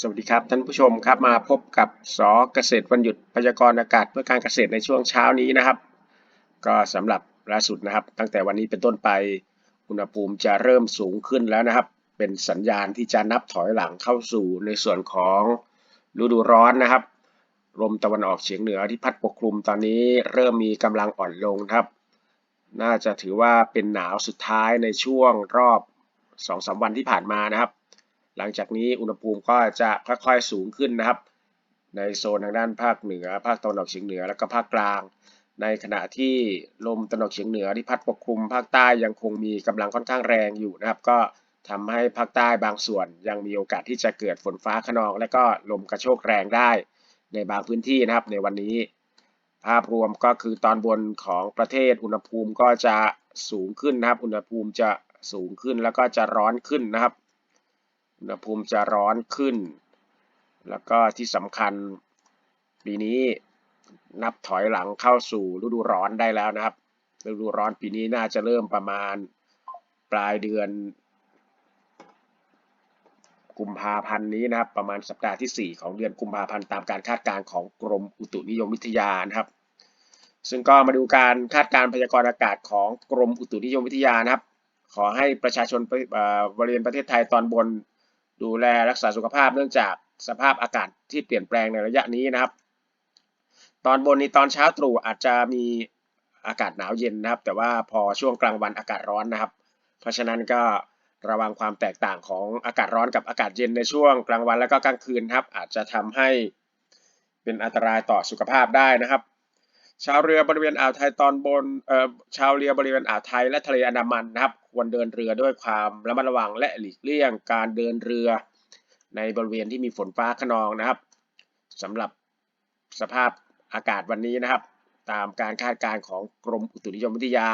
สวัสดีครับท่านผู้ชมครับมาพบกับสอเกษตรวันหยุดพยากรณ์อากาศเพื่อการเกษตรในช่วงเช้านี้นะครับ ก็สำหรับล่าสุดนะครับ ตั้งแต่วันนี้เป็นต้นไปอุณหภูมิจะเริ่มสูงขึ้นแล้วนะครับ เป็นสัญญาณที่จะนับถอยหลังเข้าสู่ในส่วนของฤดูร้อนนะครับลมตะวันออกเฉียงเหนือที่พัดปกคลุมตอนนี้เริ่มมีกำลังอ่อนลงครับ น่าจะถือว่าเป็นหนาวสุดท้ายในช่วงรอบ2-3วันที่ผ่านมานะครับ หลังจากนี้อุณหภูมิก็จะค่อยๆสูงขึ้นนะครับ ในโซนทางด้านภาคเหนือ ภาคตะวันออกเฉียงเหนือแล้วก็ภาคกลาง ในขณะที่ลมตะวันออกเฉียงเหนือที่พัดปกคลุม ภาคใต้ยังคงมีกำลังค่อนข้างแรงอยู่นะครับ ก็ทำให้ภาคใต้บางส่วนยังมีโอกาสที่จะเกิดฝนฟ้าขนอง และก็ลมกระโชกแรงได้ ในบางพื้นที่นะครับในวันนี้ ภาพรวมก็คือตอนบนของประเทศอุณหภูมิก็จะสูงขึ้นนะครับ อุณหภูมิจะสูงขึ้นแล้วก็จะร้อนขึ้นนะครับ อุณหภูมิจะร้อนขึ้น แล้วก็ที่สำคัญปีนี้นับถอยหลังเข้าสู่ฤดูร้อนได้แล้วนะครับ ฤดูร้อนปีนี้น่าจะเริ่มประมาณปลายเดือนกุมภาพันธ์นี้นะครับ ประมาณสัปดาห์ที่ 4 ของเดือนกุมภาพันธ์ตามการคาดการณ์ของกรมอุตุนิยมวิทยานะครับ ซึ่งก็มาดูการคาดการณ์พยากรณ์อากาศของกรมอุตุนิยมวิทยานะครับ ขอให้ประชาชนบริเวณประเทศไทยตอนบน ดูแลรักษาสุขภาพเนื่องจากสภาพอากาศที่เปลี่ยนแปลงในระยะนี้นะครับ ตอนบนในตอนเช้าตรู่อาจจะมีอากาศหนาวเย็นนะครับ แต่ว่าพอช่วงกลางวันอากาศร้อนนะครับ เพราะฉะนั้นก็ระวังความแตกต่างของอากาศร้อนกับอากาศเย็นในช่วงกลางวันและก็กลางคืนครับ อาจจะทำให้เป็นอันตรายต่อสุขภาพได้นะครับ ชาวเรือบริเวณอ่าวไทยตอนบนเอ่อชาวเรือบริเวณอ่าวไทยและทะเลอันดามันนะครับ ควรเดินเรือด้วยความระมัดระวังและหลีกเลี่ยงการเดินเรือ ในบริเวณที่มีฝนฟ้าขนองนะครับสำหรับสภาพอากาศวันนี้นะครับ ตามการคาดการณ์ของกรมอุตุนิยมวิทยา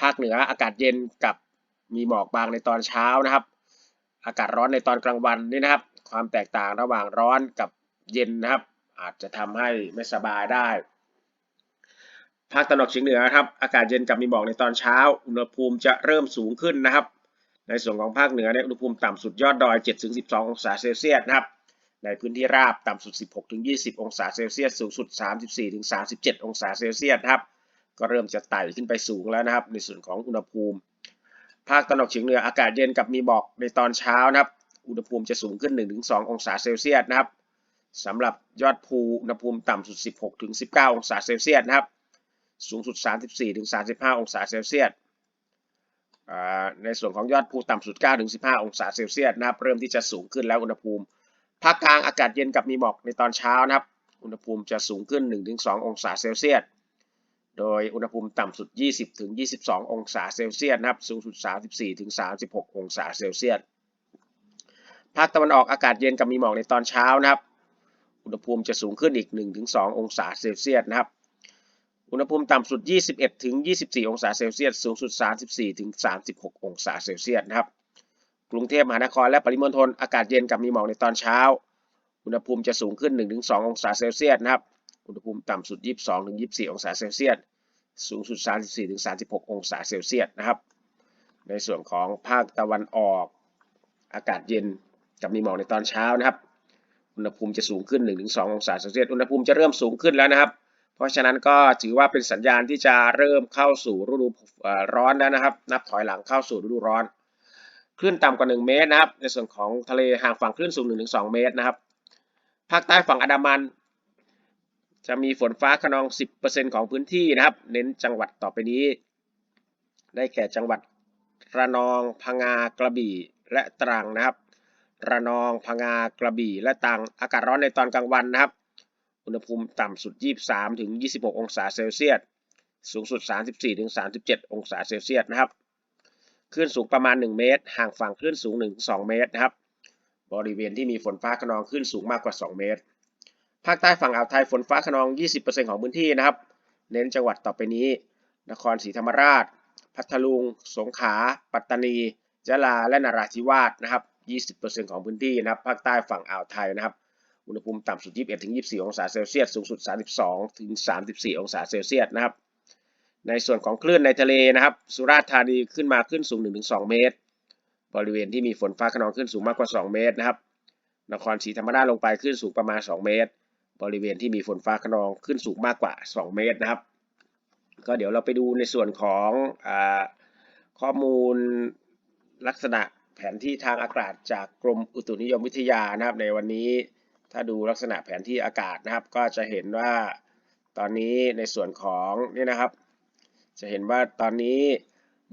ภาคเหนืออากาศเย็นกับมีหมอกบางในตอนเช้านะครับ อากาศร้อนในตอนกลางวันนี่นะครับ ความแตกต่างระหว่างร้อนกับเย็นนะครับ อาจจะทำให้ไม่สบายได้ ภาคตะวันออกเฉียงเหนือครับอากาศเย็นกับมีหมอกในตอนเช้า อุณหภูมิจะเริ่มสูงขึ้นนะครับ ในส่วนของภาคเหนือในอุณหภูมิต่ำสุดยอดดอย 7-12 องศาเซลเซียสนะครับในพื้นที่ราบต่ำสุด 16-20 องศาเซลเซียสสูงสุด 34-37 องศาเซลเซียสครับก็เริ่มจะไต่ขึ้นไปสูงแล้วนะครับ ในส่วนของอุณหภูมิ ภาคตะวันออกเฉียงเหนืออากาศเย็นกับมีหมอกในตอนเช้านะครับ อุณหภูมิจะสูงขึ้น 1-2 องศาเซลเซียสนะครับสำหรับยอดภูอุณหภูมิต่ำสุด 16-19 องศาเซลเซียสนะครับ สูงสุด 34-35 องศาเซลเซียสในส่วนของยอดภูต่ำสุด 9-15 องศาเซลเซียสนะครับ เริ่มที่จะสูงขึ้นแล้วอุณหภูมิ ภาคกลางอากาศเย็นกับมีหมอกในตอนเช้านะครับ อุณหภูมิจะสูงขึ้น 1-2 องศาเซลเซียส โดยอุณหภูมิต่ำสุด 20-22 องศาเซลเซียสนะครับ สูงสุด 34-36 องศาเซลเซียส ภาคตะวันออกอากาศเย็นกับมีหมอกในตอนเช้านะครับ อุณหภูมิจะสูงขึ้นอีก 1-2 องศาเซลเซียสนะครับ อุณหภูมิต่ำสุด 21 ถึง 24 องศาเซลเซียส สูงสุด 34 ถึง 36 องศาเซลเซียสนะครับ กรุงเทพมหานครและปริมณฑลอากาศเย็นกับมีหมอกในตอนเช้า อุณหภูมิจะสูงขึ้น 1-2 องศาเซลเซียสนะครับ อุณหภูมิต่ำสุด 22 ถึง 24 องศาเซลเซียส สูงสุด 34 ถึง 36 องศาเซลเซียสนะครับ ในส่วนของภาคตะวันออก อากาศเย็นกับมีหมอกในตอนเช้านะครับ อุณหภูมิจะสูงขึ้น 1-2 องศาเซลเซียส อุณหภูมิจะเริ่มสูงขึ้นแล้วนะครับ เพราะฉะนั้นก็ถือว่าเป็นสัญญาณที่จะเริ่มเข้าสู่ฤดูร้อนแล้วนะครับ นับถอยหลังเข้าสู่ฤดูร้อน คลื่นต่ำกว่า 1 เมตรนะครับ ในส่วนของทะเลห่างฝั่งคลื่นสูง 1-2 เมตรนะครับ ภาคใต้ฝั่งอันดามัน จะมีฝนฟ้าขนอง 10%ของพื้นที่นะครับ เน้นจังหวัดต่อไปนี้ ได้แก่จังหวัดระนอง พังงา กระบี่ และตรังนะครับ ระนอง พังงา กระบี่ และตรัง อากาศร้อนในตอนกลางวันนะครับ อุณหภูมิต่ำสุด 23ถึง26 องศาเซลเซียส สูงสุด 34ถึง37 องศาเซลเซียสนะครับ คลื่นสูงประมาณ 1 เมตร ห่างฝั่งคลื่นสูง 1-2 เมตรนะครับ บริเวณที่มีฝนฟ้าขนองคลื่นสูงมากกว่า 2 เมตร ภาคใต้ฝั่งอ่าวไทยฝนฟ้าขนอง 20%ของพื้นที่นะครับ เน้นจังหวัดต่อไปนี้ นครศรีธรรมราช พัทลุง สงขลา ปัตตานียะลา และนราธิวาสนะครับ 20%ของพื้นที่นะครับ ภาคใต้ฝั่งอ่าวไทยนะครับ อุณหภูมิต่ำสุด 21ถึง24 องศาเซลเซียส สูงสุด 32ถึง34 องศาเซลเซียสนะครับ ในส่วนของคลื่นในทะเลนะครับ สุราษฎร์ธานีขึ้นมาขึ้นสูง 1-2 เมตร บริเวณที่มีฝนฟ้าขนองขึ้นสูงมากกว่า 2 เมตรนะครับ นครศรีธรรมราชลงไปขึ้นสูงประมาณ 2 เมตร บริเวณที่มีฝนฟ้าขนองขึ้นสูงมากกว่า 2 เมตรนะครับ ก็เดี๋ยวเราไปดูในส่วนของอข้อมูลลักษณะแผนที่ทางอากาศจากกรมอุตุนิยมวิทยานะครับในวันนี้ ถ้าดูลักษณะแผนที่อากาศนะครับ ก็จะเห็นว่าตอนนี้ในส่วนของนี่นะครับ จะเห็นว่าตอนนี้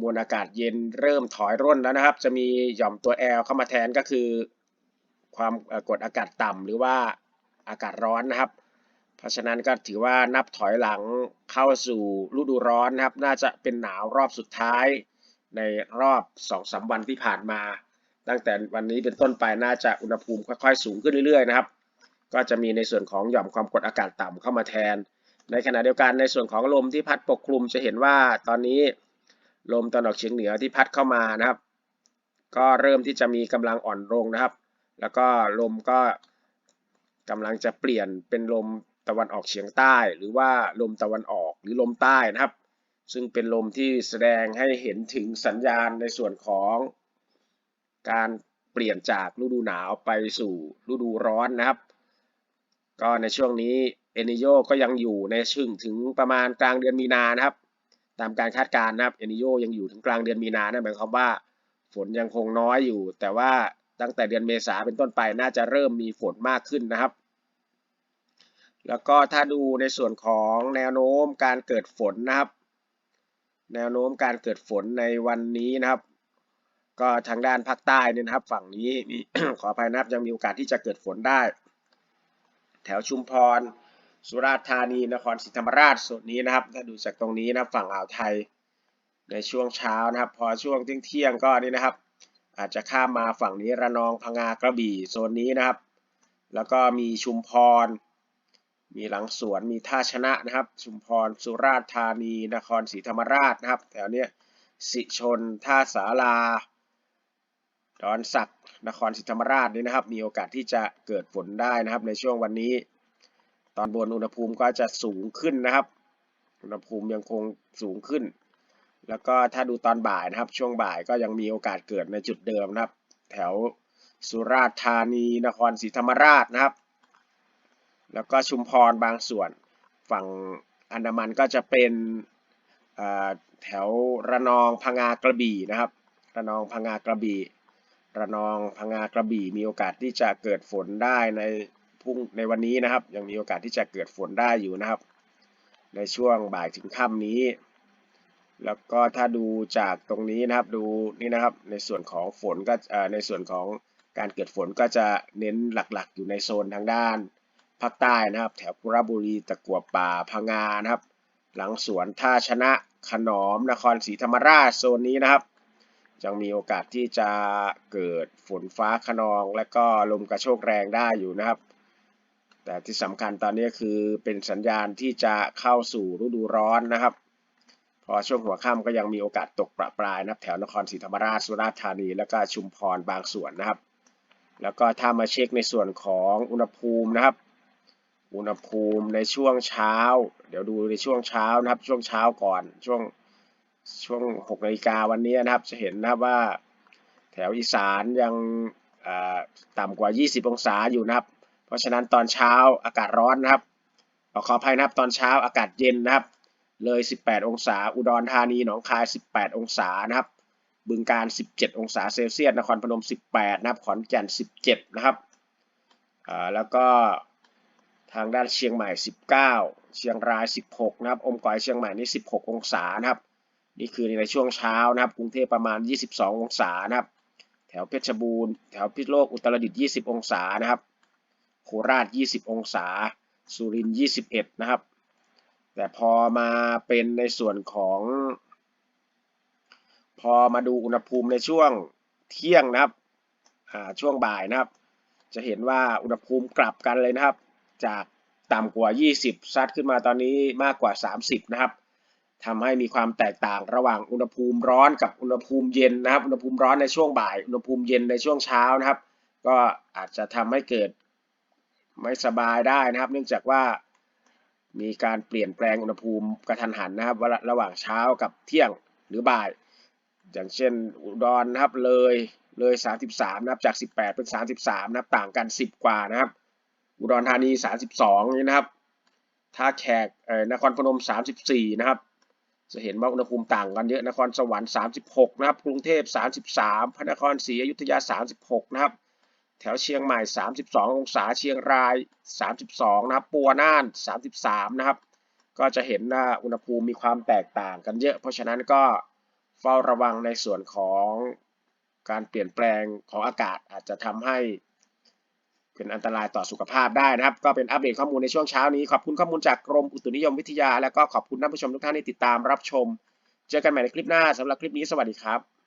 มวลอากาศเย็นเริ่มถอยร่นแล้วนะครับ จะมีหย่อมตัวแอลเข้ามาแทนก็คือ ความกดอากาศต่ำหรือว่าอากาศร้อนนะครับ เพราะฉะนั้นก็ถือว่านับถอยหลังเข้าสู่ฤดูร้อนนะครับ น่าจะเป็นหนาวรอบสุดท้ายในรอบ2-3วันที่ผ่านมา ตั้งแต่วันนี้เป็นต้นไปน่าจะอุณหภูมิค่อยๆ สูงขึ้นเรื่อยๆนะครับ ก็จะมีในส่วนของหย่อมความกดอากาศต่ำเข้ามาแทน ในขณะเดียวกันในส่วนของลมที่พัดปกคลุมจะเห็นว่าตอนนี้ลมตะวันออกเฉียงเหนือที่พัดเข้ามานะครับ ก็เริ่มที่จะมีกำลังอ่อนลงนะครับ แล้วก็ลมก็กำลังจะเปลี่ยนเป็นลมตะวันออกเฉียงใต้ หรือว่าลมตะวันออกหรือลมใต้นะครับ ซึ่งเป็นลมที่แสดงให้เห็นถึงสัญญาณในส่วนของการเปลี่ยนจากฤดูหนาวไปสู่ฤดูร้อนนะครับ ก็ในช่วงนี้เอนิโยก็ยังอยู่ในช่งถึงประมาณกลางเดือนมีนานะครับ ตามการคาดการณ์นะครับเอนิโยยังอยู่ถึงกลางเดือนมีนานะหมายความว่าฝนยังคงน้อยอยู่ แต่ว่าตั้งแต่เดือนเมษาเป็นต้นไปน่าจะเริ่มมีฝนมากขึ้นนะครับ แล้วก็ถ้าดูในส่วนของแนวโน้มการเกิดฝนนะครับ แนวโน้มการเกิดฝนในวันนี้นะครับ ก็ทางด้านภาคใต้เนี่ยนะครับ ฝั่งนี้มีขออภัยนะครับยังมีโอกาสที่จะเกิดฝนได้ แถวชุมพร สุราษฎร์ธานีนครศรีธรรมราชส่วนนี้นะครับ ถ้าดูจากตรงนี้นะฝั่งอ่าวไทย ในช่วงเช้านะครับ พอช่วงเที่ยงๆก็นี่นะครับ อาจจะข้ามมาฝั่งนี้ระนองพังงากระบี่โซนนี้นะครับ แล้วก็มีชุมพร มีหลังสวนมีท่าชนะนะครับ ชุมพรสุราษฎร์ธานี นครศรีธรรมราชนะครับ แถวเนี้ยสิชนท่าสาราดอนสัก นครศรีธรรมราชนี่นะครับ มีโอกาสที่จะเกิดฝนได้นะครับ ในช่วงวันนี้ ตอนบนอุณหภูมิก็จะสูงขึ้นนะครับ อุณหภูมิยังคงสูงขึ้น แล้วก็ถ้าดูตอนบ่ายนะครับ ช่วงบ่ายก็ยังมีโอกาสเกิดในจุดเดิมนะครับ แถวสุราษฎร์ธานีนครศรีธรรมราชนะครับ แล้วก็ชุมพรบางส่วน ฝั่งอันดามันก็จะเป็นแถวระนองพังงากระบี่นะครับ ระนองพังงากระบี่ ระนองพังงากระบี่มีโอกาสที่จะเกิดฝนได้ในพรุ่งในวันนี้นะครับ ยังมีโอกาสที่จะเกิดฝนได้อยู่นะครับ ในช่วงบ่ายถึงค่ำนี้ แล้วก็ถ้าดูจากตรงนี้นะครับดูนี่นะครับ ในส่วนของฝนก็ในส่วนของการเกิดฝนก็จะเน้นหลักๆ อยู่ในโซนทางด้านภาคใต้นะครับ แถวกุระบุรีตะกัวป่าพังงานะครับ หลังสวนท่าชนะขนอมนครศรีธรรมราชโซนนี้นะครับ ยังมีโอกาสที่จะเกิดฝนฟ้าขนอง และก็ลมกระโชกแรงได้อยู่นะครับ แต่ที่สำคัญตอนนี้คือเป็นสัญญาณที่จะเข้าสู่ฤดูร้อนนะครับ พอช่วงหัวค่ำก็ยังมีโอกาสตกประปรายนะครับ แถวนครศรีธรรมราชสุราษฎร์ธานี และก็ชุมพรบางส่วนนะครับ แล้วก็ถ้ามาเช็คในส่วนของอุณหภูมินะครับ อุณหภูมิในช่วงเช้า เดี๋ยวดูในช่วงเช้านะครับ ช่วงเช้าก่อนช่วง ช่วง6นาฬิกาวันนี้นะครับ จะเห็นนะครับว่าแถวอีสานยังต่ำกว่า 20 องศาอยู่นะครับ เพราะฉะนั้นตอนเช้าอากาศร้อนนะครับขออภัยนะครับตอนเช้าอากาศเย็นนะครับ เลย 18 องศา อุดรธานีหนองคาย 18 องศานะครับ บึงการ 17 องศาเซลเซียสนครพนม 18 นะครับ ขอนแก่น 17 นะครับแล้วก็ทางด้านเชียงใหม่ 19 เชียงราย 16 นะครับ อมก๋อยเชียงใหม่นี่ 16 องศานะครับ นี่คือในช่วงเช้านะครับ กรุงเทพประมาณ 22 องศานะครับ แถวเพชรบูรณ์แถวพิษโลกอุตรดิตถ์20 องศานะครับ โคราช 20 องศา สุรินทร์21 นะครับ แต่พอมาเป็นในส่วนของ พอมาดูอุณหภูมิในช่วงเที่ยงนะครับช่วงบ่ายนะครับ จะเห็นว่าอุณหภูมิกลับกันเลยนะครับ จากต่ำกว่า 20 ซัดขึ้นมาตอนนี้มากกว่า 30 นะครับ ทำให้มีความแตกต่างระหว่างอุณหภูมิร้อนกับอุณหภูมิเย็นนะครับ อุณหภูมิร้อนในช่วงบ่าย อุณหภูมิเย็นในช่วงเช้านะครับ ก็อาจจะทำให้เกิดไม่สบายได้นะครับ เนื่องจากว่ามีการเปลี่ยนแปลงอุณหภูมิกระทันหันนะครับระหว่างเช้ากับเที่ยงหรือบ่าย อย่างเช่นอุดรนะครับเลยเลย 33 นะครับจาก 18 เป็น 33 นะครับต่างกัน 10 กว่านะครับ อุดรธานี 32 นี่นะครับท่าแขกนครพนม 34 นะครับ จะเห็นว่าอุณหภูมิต่างกันเยอะนครสวรรค์ 36 นะครับ กรุงเทพ 33 พระนครศรีอยุธยา 36 นะครับ แถวเชียงใหม่ 32 องศาเชียงราย 32 นะครับ ปัวน่าน 33 นะครับ ก็จะเห็นว่าอุณหภูมิมีความแตกต่างกันเยอะ เพราะฉะนั้นก็เฝ้าระวังในส่วนของการเปลี่ยนแปลงของอากาศอาจจะทำให้ เป็นอันตรายต่อสุขภาพได้นะครับ ก็เป็นอัปเดตข้อมูลในช่วงเช้านี้ ขอบคุณข้อมูลจากกรมอุตุนิยมวิทยา แล้วก็ขอบคุณท่านผู้ชมทุกท่านที่ติดตามรับชม เจอกันใหม่ในคลิปหน้าสำหรับคลิปนี้สวัสดีครับ